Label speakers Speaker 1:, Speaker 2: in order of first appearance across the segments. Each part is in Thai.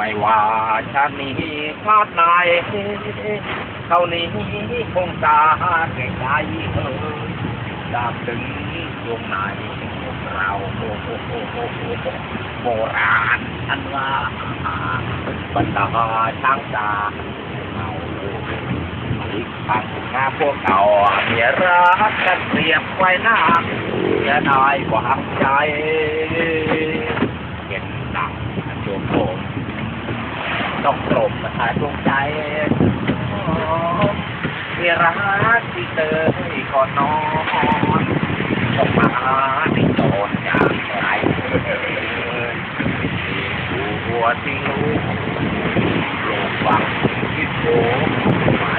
Speaker 1: ไม่ว่าชาตินี้ชาติไหนเท่านี้คงตาแก่ใจเออดาบถึงดวงไหนเราโอ้โหโอ้โหโอ้โหโบราณท่านว่าบรรดาช่างตาเอาอีกครั้งหน้าพวกเก่าเมียรักกันเปรียบไว้หน้าเสียดายกว่าใจ เห็นดังโจมโผม ต้องกลมมาหาดวงใจเวลาที่เธอให้ก่อนนอนออกมาที่โจรอย่างไรหัวที่รู้ปลูกฝังคิดโผไม่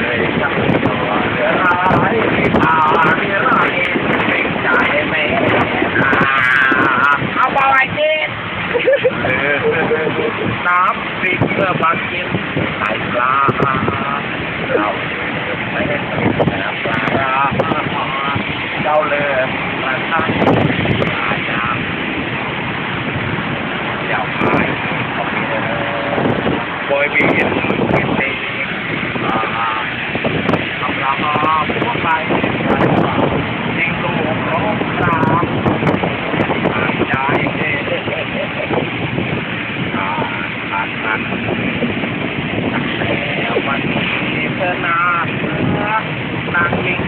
Speaker 1: เลยจังตัวเรือร้ายที่พาเรือร้ายเป็นใจแม่นาเอาบอไอ้เจ็ดน้ำพริกเพื่อบางกินใส่ปลาเรา ไม่ได้ตกน้ำปลาร้าเราเลิกมาตั้งปลาน้ำเจ้าพายของเธอบอยบีนเป็นเด็กอ่าทำราคาพวกไปจริงตัวร้องตามหายใจอ่าทันทันแล้ววันนี้เธอนาเสือนางลิง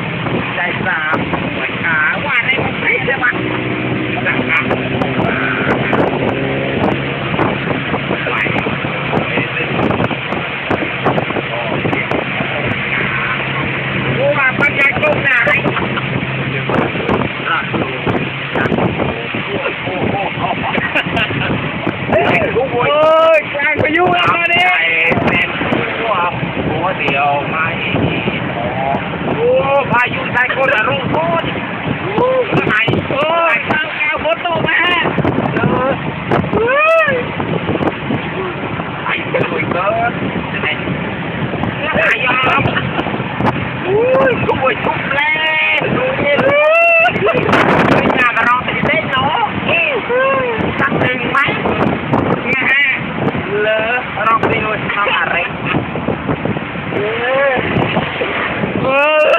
Speaker 1: ใจสามหวยขาว่าในมันไม่ได้มันนักนักไม่ไม่ได้ กูว่าปัญญาตรงไหนเฮ้ยลูกโว้ย
Speaker 2: โอ้างพายุแล้วมาเนี่ย
Speaker 1: เป็นหัวหัวเดียวไม่โอ้พายุใส่คนละรุ่งโคตรไหน
Speaker 2: โอ้ยกลางกลางฝนตกมาฮะ
Speaker 1: เออ
Speaker 2: เฮ้ย
Speaker 1: ไอ้ช่วยเกินจะไหนนายอมอุ้ยช่วยชุบแล้วดูนี่เลยไม่น่ามาร้องแต่เต้นเนาะสักหนึ่งไหมนะฮะเลอร้องดีเลยทำอะไรเออ
Speaker 2: เออ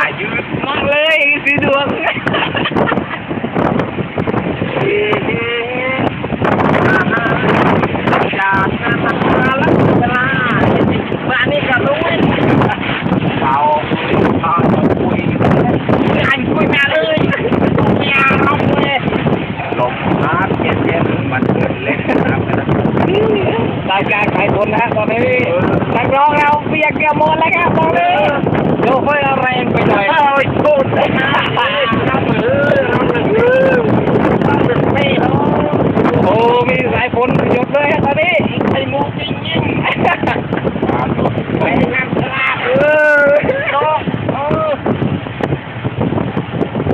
Speaker 1: อายุ
Speaker 2: มากเลยสีดวง
Speaker 1: จากนั้นมาลักเวลาวันนี้ก็รู้เบาพอจะคุยอันคุยมาเลยยาลงเลยลมพัดเย็นๆมันเกิดเล่นน้ำกัน
Speaker 2: รายการขายฝนนะตอนนี้นักร้องเราเปียกเปียกหมดแล้วครับตอนนี้โยกไปเอาแรงไปหน่อย
Speaker 1: โอ้ยโคตรเลยนะน้ำมือน้ำมือน้ำมือไม่เอา
Speaker 2: โอ้มีสายฝนหยดเลยครับตอนนี้
Speaker 1: ไอ้มูจริงจริงไปน้ำปลา
Speaker 2: เออ
Speaker 1: โตเออ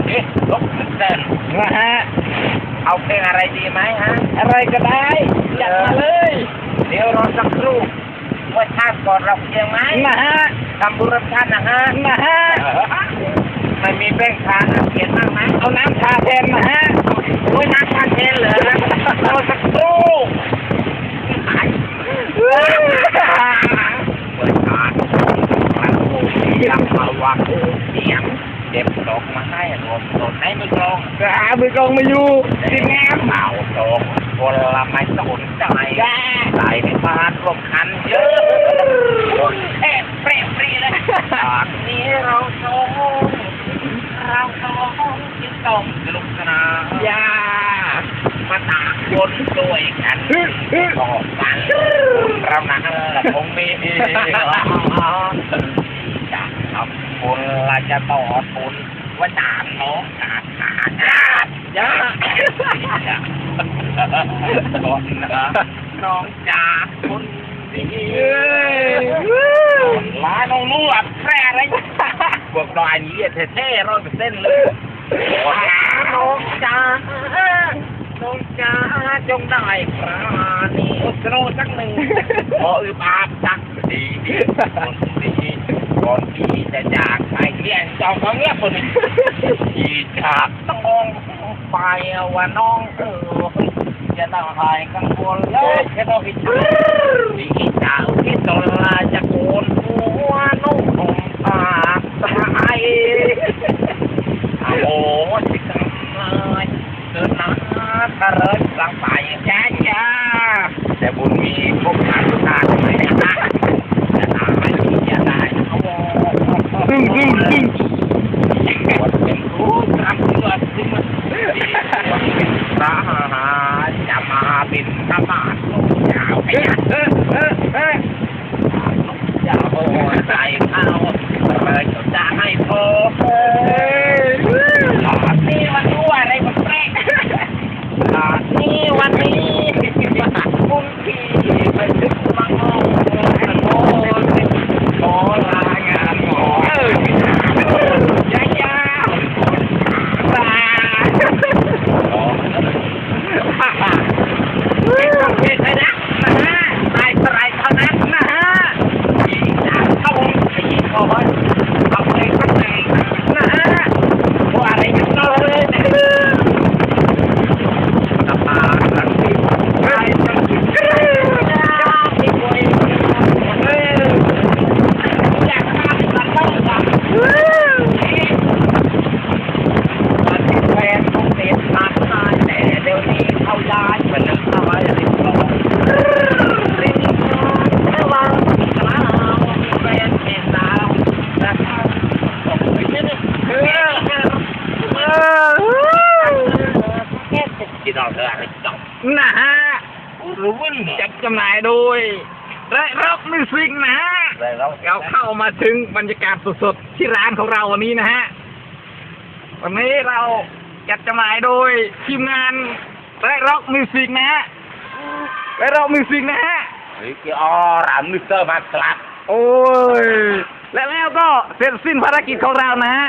Speaker 1: เอ๊ะลบขึ้นเต้น
Speaker 2: นะฮะ
Speaker 1: เอาเพลงอะไร ดีไหมฮะ
Speaker 2: อะไรก็ได้จัดมาเลย
Speaker 1: เดี๋ยวรอสักครู่ว่าชาติก่อนเราเพียงไหม
Speaker 2: นะฮะ
Speaker 1: ทำบุญรับชาตินะฮะ
Speaker 2: นะฮะ
Speaker 1: ไม่มีแป้งทานนะเขียนบ้างไหม
Speaker 2: เอาน้ำชาแทนนะฮะ
Speaker 1: โอ้ยน้ำชาเทนเหรอรอสักครู่ไอ้เปิดทานกระโปรงยังมาวักเสียงเด็บดอกมา ให้รวมสดในมือกลอง
Speaker 2: จะหามือกลองมาอยู่สิงาม
Speaker 1: เมาตกคนละไม่สนใจใส่ในพานรวมคันเยอะคนแทบเปรี้ยเปรี้ยเลยจากนี้เราสองเราสองจึงต้องสนุกสนาน
Speaker 2: ยา
Speaker 1: มาตากคนด้วยกันบอกกันเรานั้นละคงมีจะทำบุญละจะต่อทุน ว่าจานน้องจานหาญาติญาก่อนนะน้องจ่าคนดีลาน้องนวดแพร่อะไรพวกเราอันนี้เท่ๆร้อยเปอร์เซ็นต์เลยน้องจ่าน้องจ้าจงได้ปราณีอุสโนสักหนึ่งขออืบอาบสักดีคนดี ก่อนที่จะจากไปเรียนจองของเงียบคนที่จากต้องไปว่าน้องเออจะต้องหายกังวลเลยจะต้องพิจารณาดีเจ้าที่ตลาจะโกนหัวนุ่มผมตาสายโอ้จิตเลยเดินหน้ากระเริดกลางไปจ้าจ้าแต่บุญมีพวกทานทุกทานเลยนะจะตายจะได้โอ้
Speaker 2: ซึ่งวิ่งวิ่ง
Speaker 1: วันเป็นผู้ทำเพื่อที่มันพระหาจะมาบินตบาดลงยาวไอ้ยัน
Speaker 2: เออเออเออ
Speaker 1: ยาวใจเขาเลยจะให้พอรหลอดนี่มันรู้อะไรมันแปลกหลอดนี่วันนี้คุณพี่ไปถึงมังโง่โง่โง่ลางานหมอเออยายาตาฮ่าฮ่าไม่ต้องเช็ดเลยนะนะฮะตายสลายเท่านั้นนะฮะ ยิงดาบเข้าวงตีคอยเอาเพลงสักเพลงนะฮะว่าอะไรกันเนาะเลยตาตาหลังที่ใครต้องกินที่ป่วยเอออยากมาตัดต้องตัดตอนที่แฟนต้องเสียตัดตายแต่เดี๋ยวนี้เขาย้ายไปนึกอะไรริมคลองริมคลองระวัง กล่าวเป็นเพียงดาวนะครับตกไปนิดนึงเออเออคิดเอาเถอะอะไรจบ
Speaker 2: นะฮะ
Speaker 1: รู้ว่าเนี่ย
Speaker 2: จัดจำหน่ายโดยและร็อกมิวสิกนะฮะ
Speaker 1: เรา
Speaker 2: เราเข้ามาถึงบรรยากาศสดๆที่ร้านของเราวันนี้นะฮะวันนี้เราจัดจำหน่ายโดยทีมงานและร็อกมิวสิกนะฮะและร็อกมิวสิกนะฮะ
Speaker 1: เฮ้ยกี่อ๋อรามนึกเตอร์มาครับ
Speaker 2: โอ้ยและแล้วก็เสร็จสิ้นภารกิจของเรานะฮะ